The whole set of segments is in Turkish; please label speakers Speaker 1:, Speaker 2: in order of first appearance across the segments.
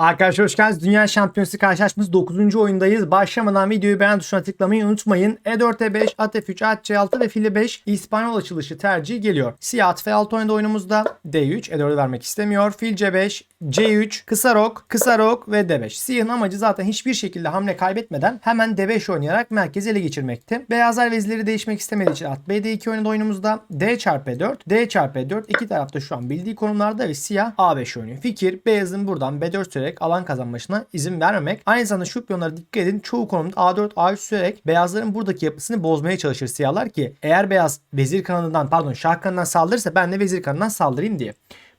Speaker 1: Arkadaşlar hoş geldiniz. Dünya Şampiyonası karşılaşması 9. oyundayız. Başlamadan videoyu beğen tuşuna tıklamayı unutmayın. E E4, E5, at F3, at C6 ve file 5 İspanyol açılışı tercihi geliyor. Siyah at F6 oyunda oyunumuzda D3, E4'ü vermek istemiyor. Fil C5, C3, kısa rok, kısa rok ve D5. Siyahın amacı zaten hiçbir şekilde hamle kaybetmeden hemen D5 oynayarak merkezi ele geçirmekti. Beyazlar vezirleri değişmek istemediği için at B2 oyunda oyunumuzda D çarpı E4, D çarpı E4 iki tarafta şu an bildiği konumlarda ve siyah A5 oynuyor. Fikir beyazın buradan B4 sürerek alan kazanmasına izin vermemek. Aynı zamanda şu dikkat edin. Çoğu konumda A4, A3 sürerek beyazların buradaki yapısını bozmaya çalışır siyahlar ki eğer beyaz vezir kanadından pardon şah kanadından saldırırsa ben de vezir kanadından saldırayım diye.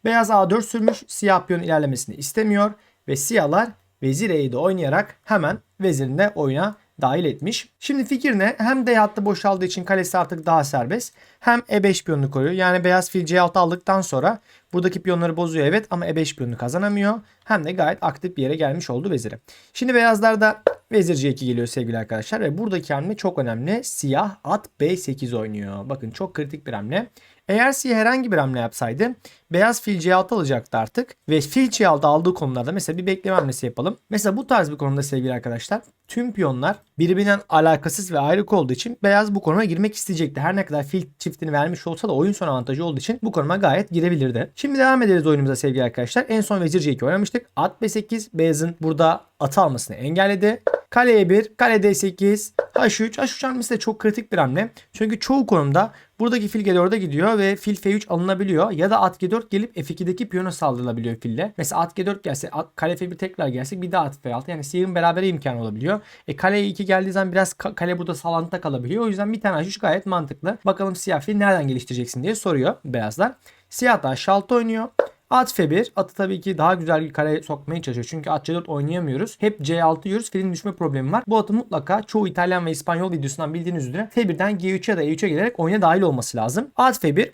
Speaker 1: Beyaz A4 sürmüş. Siyah piyon ilerlemesini istemiyor ve siyahlar vezir E7 oynayarak hemen vezirini de oyuna dahil etmiş. Şimdi fikir ne? Hem D hattı boşaldığı için kalesi artık daha serbest. Hem E5 piyonunu koruyor. Yani beyaz fil C6 aldıktan sonra buradaki piyonları bozuyor evet ama E5 piyonunu kazanamıyor. Hem de gayet aktif bir yere gelmiş oldu veziri. Şimdi beyazlarda vezir C2 geliyor sevgili arkadaşlar ve buradaki hamle çok önemli. Siyah at B8 oynuyor. Bakın çok kritik bir hamle. Eğer siyah herhangi bir hamle yapsaydı beyaz fil C6 alacaktı artık. Ve fil C6 aldığı konularda mesela bir bekleme hamlesi yapalım. Mesela bu tarz bir konumda sevgili arkadaşlar tüm piyonlar birbirinden alakasız ve ayrık olduğu için beyaz bu konuma girmek isteyecekti. Her ne kadar fil çiftini vermiş olsa da oyun sonu avantajı olduğu için bu konuma gayet girebilirdi. Şimdi devam ederiz oyunumuza sevgili arkadaşlar. En son vezir C2 oynamıştık. At B8 beyazın burada atı almasını engelledi. Kale E1, kale D8, H3. H3 hamlesi de çok kritik bir hamle. Çünkü çoğu konumda buradaki fil G4'e gidiyor ve fil F3 alınabiliyor. Ya da at G4 gelip F2'deki piyona saldırılabiliyor fille. Mesela at G4 gelse, at, kale F1 tekrar gelse bir daha at F6. Yani siyahın beraber imkanı olabiliyor. E kale E2 geldiği zaman biraz ka- kale burada salantıda kalabiliyor. O yüzden bir tane H3 gayet mantıklı. Bakalım siyah fil nereden geliştireceksin diye soruyor beyazlar. Siyah da H6 oynuyor. At F1. Atı tabii ki daha güzel bir kare sokmaya çalışıyor. Çünkü at C4 oynayamıyoruz. Hep C6 yiyoruz. Filin düşme problemi var. Bu atı mutlaka çoğu İtalyan ve İspanyol videosundan bildiğiniz üzere F1'den G3'e ya da E3'e gelerek oyuna dahil olması lazım. At F1,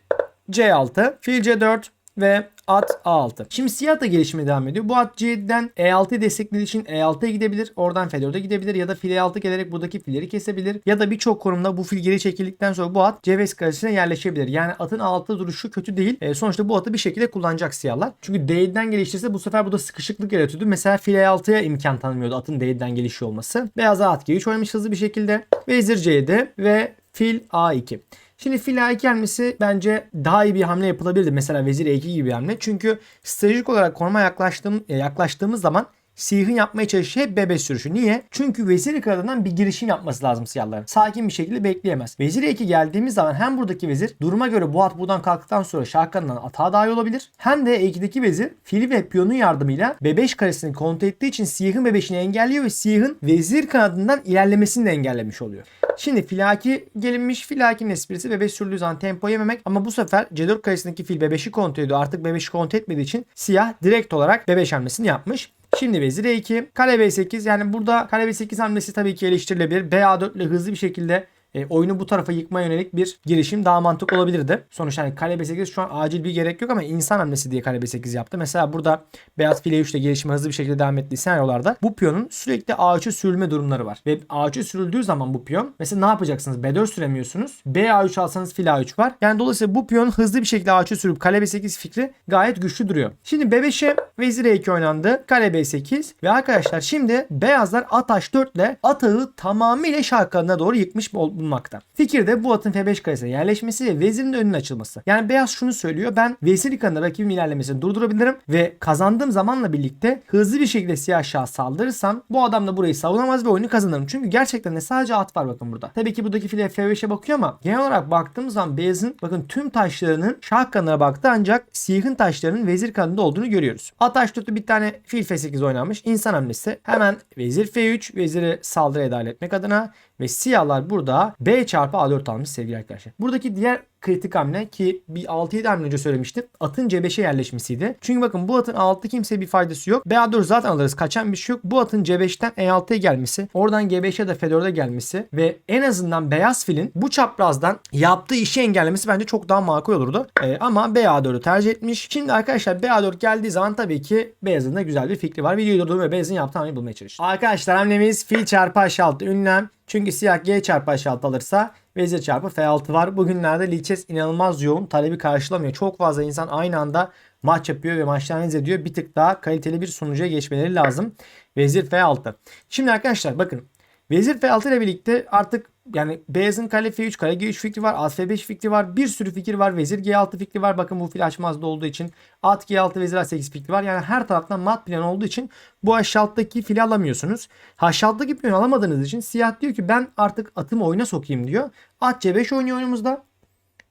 Speaker 1: C6, fil C4 ve at A6. Şimdi siyah da gelişime devam ediyor. Bu at C7'den E6'yı desteklediği için E6'ya gidebilir. Oradan F4'e gidebilir ya da fil E6 gelerek buradaki filleri kesebilir. Ya da birçok konumda bu fil geri çekildikten sonra bu at C5 karesine yerleşebilir. Yani atın A6'da duruşu kötü değil. E, sonuçta bu atı bir şekilde kullanacak siyahlar. Çünkü D7'den geliştirse bu sefer burada sıkışıklık yaratıyordu. Mesela fil E6'ya imkan tanımıyordu atın D7'den gelişiyor olması. Beyaz at G3 oynamış hızlı bir şekilde. Vezir C7 ve fil A2. Şimdi fil A2 hamlesi bence daha iyi bir hamle yapılabilirdi. Mesela vezir E2 gibi bir hamle. Çünkü stratejik olarak konuma yaklaştığım, e, yaklaştığımız zaman siyahın yapmaya çalıştığı hep bebe sürüşü. Niye? Çünkü vezir kanadından bir girişim yapması lazım siyahların. Sakin bir şekilde bekleyemez. Vezir E2 geldiğimiz zaman hem buradaki vezir duruma göre bu at buradan kalktıktan sonra şah kanadından atağa dahi olabilir. Hem de E2'deki vezir fili ve piyonun yardımıyla B5 karesini kontrol ettiği için siyahın B5'ini engelliyor ve siyahın vezir kanadından ilerlemesini de engellemiş oluyor. Şimdi filaki gelinmiş filakinin esprisi B5 sürüldüğü zaman tempo yememek ama bu sefer C4 karesindeki fil B5'i kontrol ediyor. Artık B5'i kontrol etmediği için siyah direkt olarak B5 hamlesini yapmış. Şimdi vezir E2, kale B8 yani burada kale B8 hamlesi tabii ki eleştirilebilir. BA4 ile hızlı bir şekilde e, oyunu bu tarafa yıkmaya yönelik bir girişim daha mantıklı olabilirdi. Sonuçta hani kale B8 şu an acil bir gerek yok ama insan hamlesi diye kale B8 yaptı. Mesela burada beyaz file 3 ile gelişime hızlı bir şekilde devam ettiği senaryolarda bu piyonun sürekli A3'e sürülme durumları var. Ve A3'e sürüldüğü zaman bu piyon mesela ne yapacaksınız? B4 süremiyorsunuz. B A3 alsanız fil A3 var. Yani dolayısıyla bu piyon hızlı bir şekilde A3'e sürüp kale B8 fikri gayet güçlü duruyor. Şimdi B5'e vezir E2 oynandı. Kale B8 ve arkadaşlar şimdi beyazlar at H4 ile atağı tamamıyla şah kanadına doğru yıkmış bulunmakta. Fikir de bu atın F5 karesine yerleşmesi ve vezirin önünün açılması. Yani beyaz şunu söylüyor. Ben vezir kanadına rakibim ilerlemesini durdurabilirim ve kazandığım zamanla birlikte hızlı bir şekilde siyah şah saldırırsam bu adam da burayı savunamaz ve oyunu kazanırım. Çünkü gerçekten de sadece at var bakın burada. Tabii ki buradaki file F5'e bakıyor ama genel olarak baktığımız zaman beyazın bakın tüm taşlarının şah kanadına baktı ancak siyahın taşlarının vezir kanadında olduğunu görüyoruz. At H4'te bir tane fil F8 oynanmış. İnsan hamlesi. Hemen vezir F3 veziri saldırıya dahil etmek adına ve siyahlar burada B çarpı A4 almış sevgili arkadaşlar. Buradaki diğer kritik hamle ki bir 6-7 hamle önce söylemiştim. Atın C5'e yerleşmesiydi. Çünkü bakın bu atın A6 kimseye bir faydası yok. B4 zaten alırız. Kaçan bir şey yok. Bu atın C5'ten E6'ya gelmesi. Oradan G5'e de F4'e gelmesi ve en azından beyaz filin bu çaprazdan yaptığı işi engellemesi bence çok daha makul olurdu. Ee, ama BA4'ü tercih etmiş. Şimdi arkadaşlar BA4 geldiği zaman tabii ki beyazın da güzel bir fikri var. Videoyu durdurdum ve beyazın yaptığı hamleyi bulmaya çalıştım. Arkadaşlar hamlemiz fil çarpı H6 ünlem. Çünkü siyah G çarpı H6 alırsa vezir çarpı F6 var. Bugünlerde liçes inanılmaz yoğun. Talebi karşılamıyor. Çok fazla insan aynı anda maç yapıyor ve maçlarını izlediyor. Bir tık daha kaliteli bir sonuca geçmeleri lazım. Vezir F6. Şimdi arkadaşlar bakın Vezir F6 ile birlikte artık yani beyazın kale F3, kale G3 fikri var. At F5 fikri var. Bir sürü fikir var. Vezir G6 fikri var. Bakın bu fil açmazda olduğu için. At G6, Vezir A8 fikri var. Yani her taraftan mat plan olduğu için bu H6'daki fili alamıyorsunuz. H6'daki planı alamadığınız için siyah diyor ki ben artık atımı oyuna sokayım diyor. At C5 oynuyor oyunumuzda.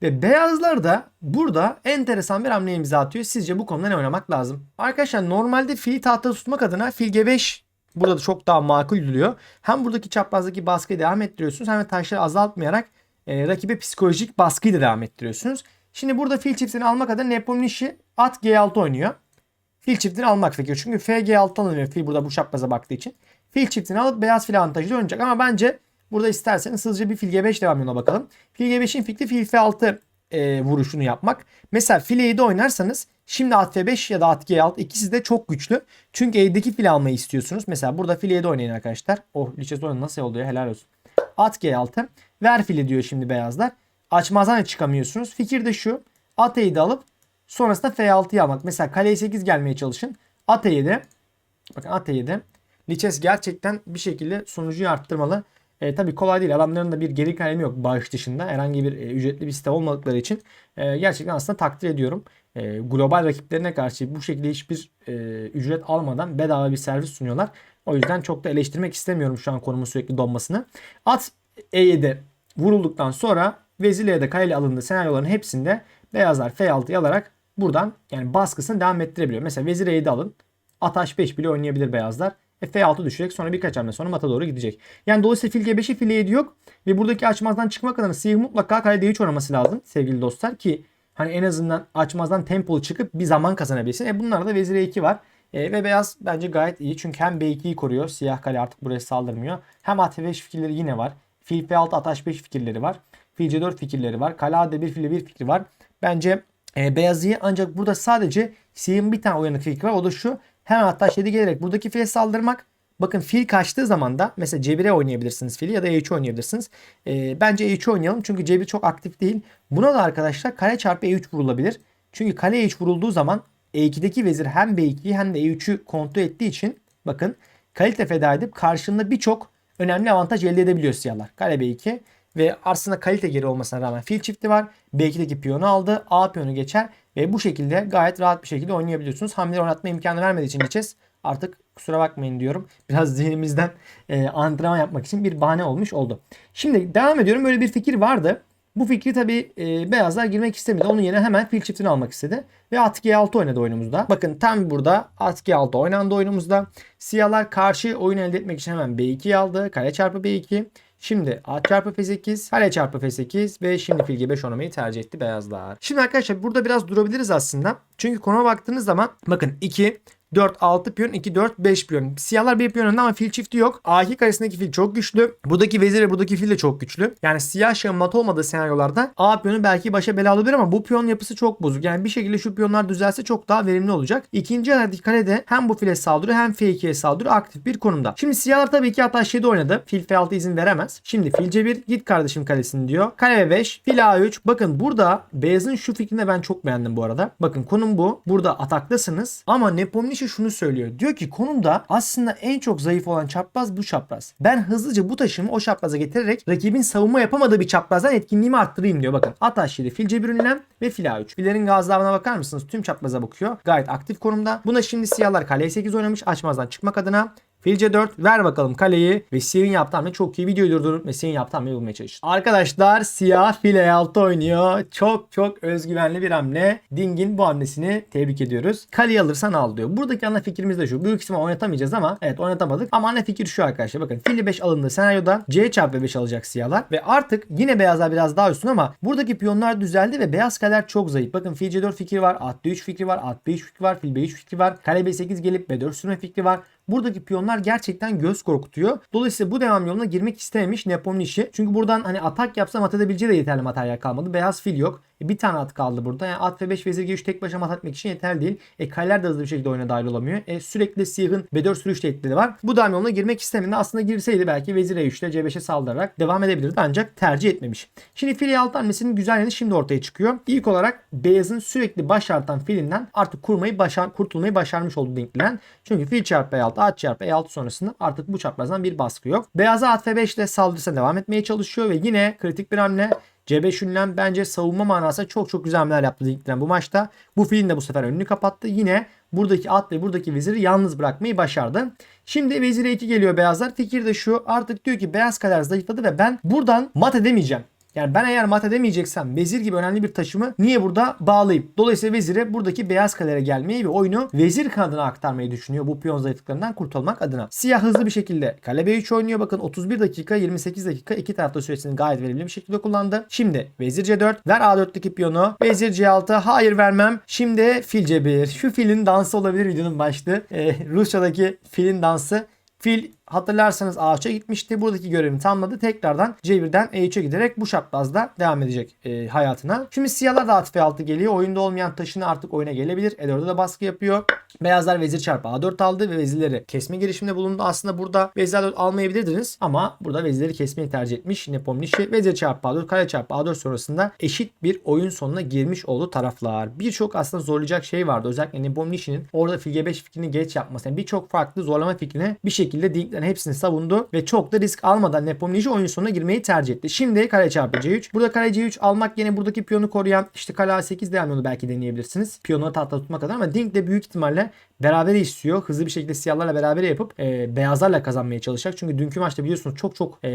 Speaker 1: Ve beyazlar da burada enteresan bir hamle imza atıyor. Sizce bu konuda ne oynamak lazım? Arkadaşlar normalde fili tahtada tutmak adına fil G5 burada da çok daha makul duruyor. Hem buradaki çaprazdaki baskıyı devam ettiriyorsunuz hem de taşları azaltmayarak e, rakibe psikolojik baskıyı da devam ettiriyorsunuz. Şimdi burada fil çiftini almak adına Nepomucen işi at G6 oynuyor. Fil çiftini almak gerekiyor. Çünkü F G6 alınıyor fil burada bu çapraza baktığı için. Fil çiftini alıp beyaz fil avantajlı oynayacak. Ama bence burada isterseniz hızlıca bir fil G5 devam yoluna bakalım. Fil G5'in fikri fil F6 e, vuruşunu yapmak. Mesela fil E7 oynarsanız şimdi at F5 ya da at G6 ikisi de çok güçlü. Çünkü E'deki fil almayı istiyorsunuz. Mesela burada fil E7 oynayın arkadaşlar. Oh liçes oyunu nasıl oluyor helal olsun. At G6 ver fili diyor şimdi beyazlar. Açmazdan da çıkamıyorsunuz. Fikir de şu. At E7 alıp sonrasında F6'yı almak. Mesela kale E8 gelmeye çalışın. At E7 bakın at E7 Liçes gerçekten bir şekilde sonucu arttırmalı. E, tabii kolay değil. Adamların da bir geri kalemi yok bağış dışında. Herhangi bir e, ücretli bir site olmadıkları için e, gerçekten aslında takdir ediyorum. E, global rakiplerine karşı bu şekilde hiçbir e, ücret almadan bedava bir servis sunuyorlar. O yüzden çok da eleştirmek istemiyorum şu an konumun sürekli donmasını. At E7 vurulduktan sonra da kale alındığı senaryoların hepsinde beyazlar F6'yı alarak buradan yani baskısını devam ettirebiliyor. Mesela vezir E7 alın. At H5 bile oynayabilir beyazlar. E, F6 düşecek sonra birkaç hamle sonra mata doğru gidecek. Yani dolayısıyla fil G5'i fil E7 yok. Ve buradaki açmazdan çıkmak adına siyah mutlaka kale D3 oynaması lazım sevgili dostlar ki hani en azından açmazdan tempolu çıkıp bir zaman kazanabilsin. E bunlarda da vezir E2 var. E, ve beyaz bence gayet iyi çünkü hem B2'yi koruyor. Siyah kale artık buraya saldırmıyor. Hem at F5 fikirleri yine var. Fil F6 at H5 fikirleri var. Fil C4 fikirleri var. Kale A1 fil 1 fikri var. Bence e, beyaz iyi ancak burada sadece siyahın bir tane uyanık fikri var. O da şu. Hemen hatta şeyde gelerek buradaki file saldırmak. Bakın fil kaçtığı zaman da mesela C1'e oynayabilirsiniz fili ya da E3 oynayabilirsiniz. E, bence E3 oynayalım çünkü C1 çok aktif değil. Buna da arkadaşlar kare çarpı E3 vurulabilir. Çünkü kale E3 vurulduğu zaman E2'deki vezir hem B2'yi hem de E3'ü kontrol ettiği için bakın kalite feda edip karşında birçok önemli avantaj elde edebiliyor siyahlar. Kale B2 ve aslında kalite geri olmasına rağmen fil çifti var. B2'deki piyonu aldı. A piyonu geçer ve bu şekilde gayet rahat bir şekilde oynayabiliyorsunuz. Hamleleri oynatma imkanı vermediği için Lichess artık kusura bakmayın diyorum. Biraz zihnimizden e, antrenman yapmak için bir bahane olmuş oldu. Şimdi devam ediyorum. Böyle bir fikir vardı. Bu fikri tabi e, beyazlar girmek istemedi. Onun yerine hemen fil çiftini almak istedi. Ve at G6 oynadı oyunumuzda. Bakın tam burada at G6 oynandı oyunumuzda. Siyahlar karşı oyun elde etmek için hemen B2'yi aldı. Kare çarpı B2. Şimdi at çarpı F8, kare çarpı F8 ve şimdi fil G5 oynamayı tercih etti beyazlar. Şimdi arkadaşlar burada biraz durabiliriz aslında. Çünkü konuma baktığınız zaman bakın 2, 4, 6 piyon, 2, 4, 5 piyon. Siyahlar bir piyon önde ama fil çifti yok. A2 karesindeki fil çok güçlü. Buradaki vezir ve buradaki fil de çok güçlü. Yani siyah şahın mat olmadığı senaryolarda A piyonu belki başa bela olabilir ama bu piyon yapısı çok bozuk. Yani bir şekilde şu piyonlar düzelse çok daha verimli olacak. İkinci eldeki kalede hem bu file saldırıyor hem F2'ye saldırıyor aktif bir konumda. Şimdi siyahlar tabii ki hatta 7 oynadı. Fil F6 izin veremez. Şimdi fil C1 git kardeşim kalesini diyor. Kale B5, fil A3. Bakın burada beyazın şu fikrini ben çok beğendim bu arada. Bakın konum bu. Burada ataktasınız ama Nepomniachtchi şunu söylüyor. Diyor ki konumda aslında en çok zayıf olan çapraz bu çapraz. Ben hızlıca bu taşımı o çapraza getirerek rakibin savunma yapamadığı bir çaprazdan etkinliğimi arttırayım diyor. Bakın at H7, fil C1 ünlem ve fil A3. Fillerin gazlarına bakar mısınız? Tüm çapraza bakıyor. Gayet aktif konumda. Buna şimdi siyahlar kale 8 oynamış açmazdan çıkmak adına. Fil C4 ver bakalım kaleyi ve siyahın yaptığı hamle çok iyi videoyu durdurup ve siyahın yaptığı hamleyi bulmaya çalıştı. Arkadaşlar siyah fil E6 oynuyor. Çok çok özgüvenli bir hamle. Ding'in bu hamlesini tebrik ediyoruz. Kaleyi alırsan al diyor. Buradaki ana fikrimiz de şu. Büyük ihtimal oynatamayacağız ama evet oynatamadık. Ama ana fikir şu arkadaşlar. Bakın fil 5 alındığı senaryoda C çarpı 5 alacak siyahlar. Ve artık yine beyazlar biraz daha üstün ama buradaki piyonlar düzeldi ve beyaz kaleler çok zayıf. Bakın fil C4 fikri var. At D3 fikri var. At B3 fikri var. Fil B3 fikri var. Kale B8 gelip B4 sürme fikri var. Buradaki piyonlar gerçekten göz korkutuyor. Dolayısıyla bu devam yoluna girmek istememiş Nepo'nun işi. Çünkü buradan hani atak yapsam at edebileceği de yeterli materyal kalmadı. Beyaz fil yok. E, bir tane at kaldı burada. Yani at ve 5 vezir G3 tek başına mat etmek için yeterli değil. E kaleler de hızlı bir şekilde oyuna dahil olamıyor. E sürekli siyahın B4 sürüş tehditleri var. Bu devam yoluna girmek istemedi. Aslında girseydi belki vezir E3 ile C5'e saldırarak devam edebilirdi. Ancak tercih etmemiş. Şimdi fil alt hamlesinin güzel yanı şimdi ortaya çıkıyor. İlk olarak beyazın sürekli baş artan filinden artık kurmayı başar, kurtulmayı başarmış oldu Dinklilen. Çünkü fil çarpı E6, at çarpı E6 sonrasında artık bu çaprazdan bir baskı yok. Beyaza at F5 ile saldırısına devam etmeye çalışıyor ve yine kritik bir hamle C5 ünlem bence savunma manasında çok çok güzel hamleler yaptı Dinklilen bu maçta. Bu filin de bu sefer önünü kapattı. Yine buradaki at ve buradaki veziri yalnız bırakmayı başardı. Şimdi vezire 2 geliyor beyazlar. Fikir de şu artık diyor ki beyaz kader zayıfladı ve ben buradan mat edemeyeceğim. Yani ben eğer mat edemeyeceksem vezir gibi önemli bir taşımı niye burada bağlayayım? Dolayısıyla vezire buradaki beyaz kalere gelmeyi ve oyunu vezir kanadına aktarmayı düşünüyor bu piyon zayıflıklarından kurtulmak adına. Siyah hızlı bir şekilde kale B3 oynuyor. Bakın 31 dakika 28 dakika iki tarafta süresini gayet verimli bir şekilde kullandı. Şimdi vezir C4 ver A4'teki piyonu. Vezir C6 hayır vermem. Şimdi fil C1. Şu filin dansı olabilir videonun başlığı. Ee, Rusçadaki filin dansı. Fil hatırlarsanız A3'e gitmişti. Buradaki görevini tamamladı. Tekrardan C1'den E3'e giderek bu şartbazda devam edecek e, hayatına. Şimdi siyahlar da at F6 geliyor. Oyunda olmayan taşını artık oyuna gelebilir. E4'e de baskı yapıyor. Beyazlar vezir çarpı A4 aldı ve vezirleri kesme girişiminde bulundu. Aslında burada vezir A4 almayabilirdiniz ama burada vezirleri kesmeyi tercih etmiş Nepomnişi. Vezir çarpı A4, kale çarpı A4 sonrasında eşit bir oyun sonuna girmiş oldu taraflar. Birçok aslında zorlayacak şey vardı. Özellikle Nepomnişi'nin orada fil G5 fikrini geç yapması. Yani birçok farklı zorlama fikrini bir şekilde dinklerin hepsini savundu ve çok da risk almadan Nepomniachtchi oyun sonuna girmeyi tercih etti. Şimdi kale çarpı C3. Burada kale C3 almak yine buradaki piyonu koruyan işte kale A8 devam yolu belki deneyebilirsiniz. Piyonu tahta tutmak kadar ama Dink de büyük ihtimalle beraber istiyor. Hızlı bir şekilde siyahlarla beraber yapıp e, beyazlarla kazanmaya çalışacak. Çünkü dünkü maçta biliyorsunuz çok çok e,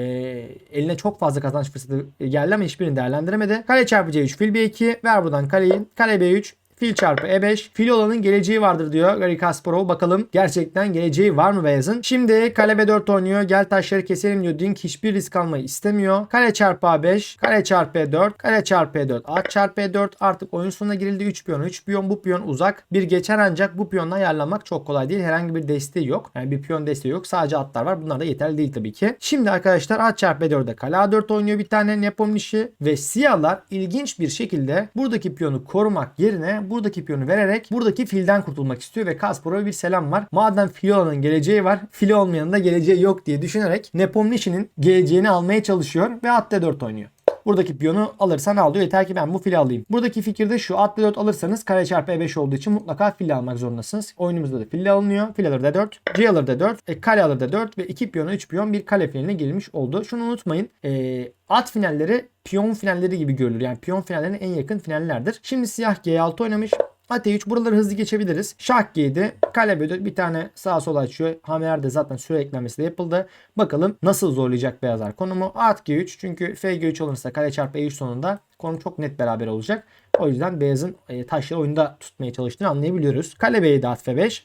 Speaker 1: eline çok fazla kazanç fırsatı geldi ama hiçbirini değerlendiremedi. Kale çarpı C3 fil B2 ver buradan kaleyi. Kale B3 Fil çarpı E5. Fil olanın geleceği vardır diyor Gary Kasparov. Bakalım gerçekten geleceği var mı beyazın? Şimdi kale B4 oynuyor. Gel taşları keselim diyor. Dink hiçbir risk almayı istemiyor. Kale çarpı A5. Kale çarpı E4. Kale çarpı E4. At çarpı E4. Artık oyun sonuna girildi. 3 piyon. 3 piyon bu piyon uzak. Bir geçer ancak bu piyonla ayarlamak çok kolay değil. Herhangi bir desteği yok. Yani bir piyon desteği yok. Sadece atlar var. Bunlar da yeterli değil tabii ki. Şimdi arkadaşlar at çarpı E4'de kale A4 oynuyor bir tane Nepomnişi ve siyahlar ilginç bir şekilde buradaki piyonu korumak yerine buradaki piyonu vererek buradaki filden kurtulmak istiyor ve Kasparov'a bir selam var. Madem fil olanın geleceği var, fili olmayanın da geleceği yok diye düşünerek Nepomnishi'nin geleceğini almaya çalışıyor ve at D4 oynuyor. Buradaki piyonu alırsan al diyor. Yeter ki ben bu fili alayım. Buradaki fikir de şu. At D4 alırsanız kare çarpı E5 olduğu için mutlaka fil almak zorundasınız. Oyunumuzda da fil alınıyor. Fil alır D4. C alır D4. E, kale alır D4 ve 2 piyona 3 piyon bir kale filine girilmiş oldu. Şunu unutmayın. E, at finalleri piyon finalleri gibi görülür. Yani piyon finallerine en yakın finallerdir. Şimdi siyah G6 oynamış. At E3 buraları hızlı geçebiliriz. Şah G7 kale B4 bir tane sağa sola açıyor. Hamleler de zaten süre eklenmesi de yapıldı. Bakalım nasıl zorlayacak beyazlar konumu. At G3 çünkü F G3 alınırsa kale çarpı E3 sonunda konum çok net beraber olacak. O yüzden beyazın e, taşları oyunda tutmaya çalıştığını anlayabiliyoruz. Kale B7 at F5.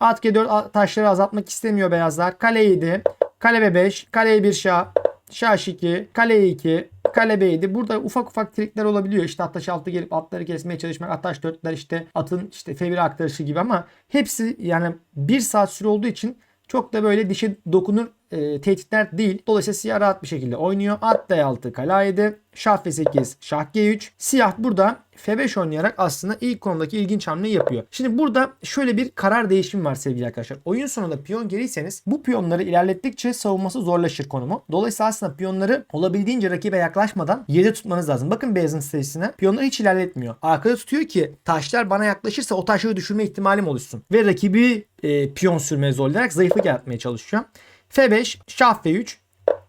Speaker 1: At G4 taşları azaltmak istemiyor beyazlar. Kale 7, kale B5, kale 1 şah, şah 2, kale 2, kale B7. Burada ufak ufak trikler olabiliyor. İşte attaş altı gelip atları kesmeye çalışmak. Attaş dörtler işte atın işte F1 aktarışı gibi ama hepsi yani bir saat süre olduğu için çok da böyle dişe dokunur e, tehditler değil. Dolayısıyla siyah rahat bir şekilde oynuyor. At D6 kale A7. Şah F8 şah G3. Siyah burada F5 oynayarak aslında ilk konudaki ilginç hamleyi yapıyor. Şimdi burada şöyle bir karar değişimi var sevgili arkadaşlar. Oyun sonunda piyon geriyseniz bu piyonları ilerlettikçe savunması zorlaşır konumu. Dolayısıyla aslında piyonları olabildiğince rakibe yaklaşmadan yerde tutmanız lazım. Bakın beyazın sitesine. Piyonları hiç ilerletmiyor. Arkada tutuyor ki taşlar bana yaklaşırsa o taşları düşürme ihtimalim oluşsun. Ve rakibi e, piyon sürmeye zorlayarak zayıflık yaratmaya çalışıyor. F5, şah F3.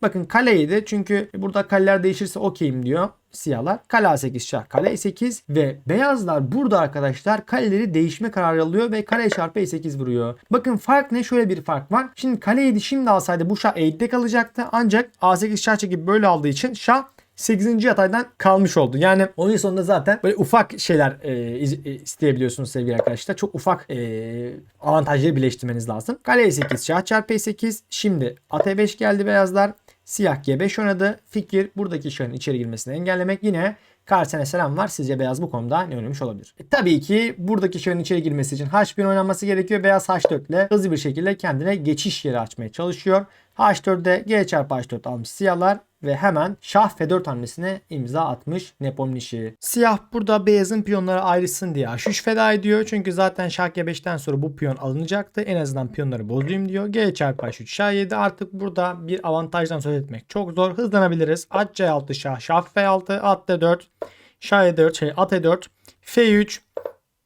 Speaker 1: Bakın kale 7 çünkü burada kaleler değişirse okeyim diyor siyahlar. Kale A8 şah kale E8 ve beyazlar burada arkadaşlar kaleleri değişme kararı alıyor ve kale çarpı E8 vuruyor. Bakın fark ne? Şöyle bir fark var. Şimdi kale 7 şimdi alsaydı bu şah E7'de kalacaktı. Ancak A8 şah çekip böyle aldığı için şah 8. yataydan kalmış oldu. Yani oyun sonunda zaten böyle ufak şeyler e, isteyebiliyorsunuz sevgili arkadaşlar. Çok ufak e, avantajları birleştirmeniz lazım. Kale E8 şah çarpı E8. Şimdi at E5 geldi beyazlar. Siyah G5 oynadı. Fikir buradaki şahın içeri girmesini engellemek. Yine Karsen'e selamlar. Sizce beyaz bu konuda ne oynamış olabilir? E, tabii ki buradaki şahın içeri girmesi için H1 oynanması gerekiyor. Beyaz H4 ile hızlı bir şekilde kendine geçiş yeri açmaya çalışıyor. H4'de G çarpı H4 almış siyahlar ve hemen şah F4 hamlesine imza atmış Nepomnişi. Siyah burada beyazın piyonları ayrışsın diye H3 feda ediyor. Çünkü zaten şah G5'ten sonra bu piyon alınacaktı. En azından piyonları bozayım diyor. G çarpı H3 şah 7 artık burada bir avantajdan söz etmek çok zor. Hızlanabiliriz. At C6 şah, şah F6, at D4, şah E4, şey at E4, F3,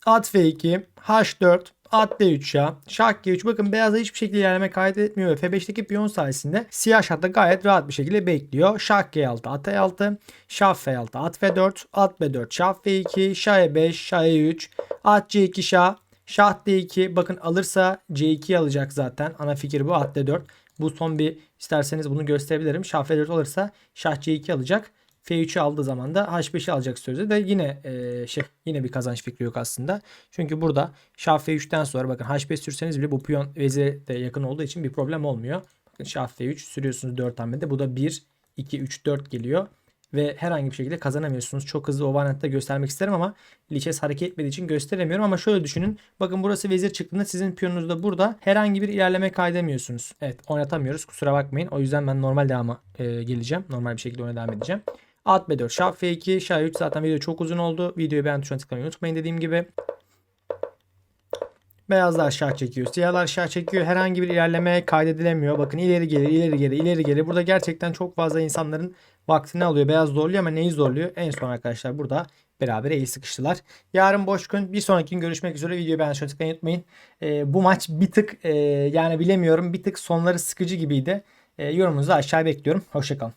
Speaker 1: at F2, H4, at D3 ya. Şah G3. Bakın beyazda hiçbir şekilde ilerleme kaydetmiyor ve F5'teki piyon sayesinde siyah şahta gayet rahat bir şekilde bekliyor. Şah G6, at E6, şah F6, at F4, at B4, şah F2, şah E5, şah E3, at C2 şah, şah D2. Bakın alırsa C2 alacak zaten. Ana fikir bu at D4. Bu son bir isterseniz bunu gösterebilirim. Şah F4 alırsa şah C2 alacak. F3'ü aldığı zaman da H5'i alacak sözde de yine e, şey yine bir kazanç fikri yok aslında. Çünkü burada Şah F3'ten sonra bakın H5 sürseniz bile bu piyon vezire de yakın olduğu için bir problem olmuyor. Bakın Şah F3 sürüyorsunuz 4 hamlede. Bu da 1, 2, 3, 4 geliyor. Ve herhangi bir şekilde kazanamıyorsunuz. Çok hızlı o variantta göstermek isterim ama Lichess hareket etmediği için gösteremiyorum. Ama şöyle düşünün. Bakın burası vezir çıktığında sizin piyonunuz da burada. Herhangi bir ilerleme kaydemiyorsunuz. Evet oynatamıyoruz. Kusura bakmayın. O yüzden ben normal devama e, geleceğim. Normal bir şekilde oyuna devam edeceğim. At B4, Şah F2, Şah 3 zaten video çok uzun oldu. Videoyu beğen tuşuna tıklamayı unutmayın dediğim gibi. Beyazlar şah çekiyor. Siyahlar şah çekiyor. Herhangi bir ilerleme kaydedilemiyor. Bakın ileri geri, ileri geri, ileri geri. Burada gerçekten çok fazla insanların vaktini alıyor. Beyaz zorluyor ama neyi zorluyor? En son arkadaşlar burada beraber el sıkıştılar. Yarın boş gün. Bir sonraki gün görüşmek üzere. Videoyu beğen tuşuna tıklamayı unutmayın. Ee, bu maç bir tık e, yani bilemiyorum bir tık sonları sıkıcı gibiydi. E, yorumunuzu aşağı bekliyorum. Hoşçakalın.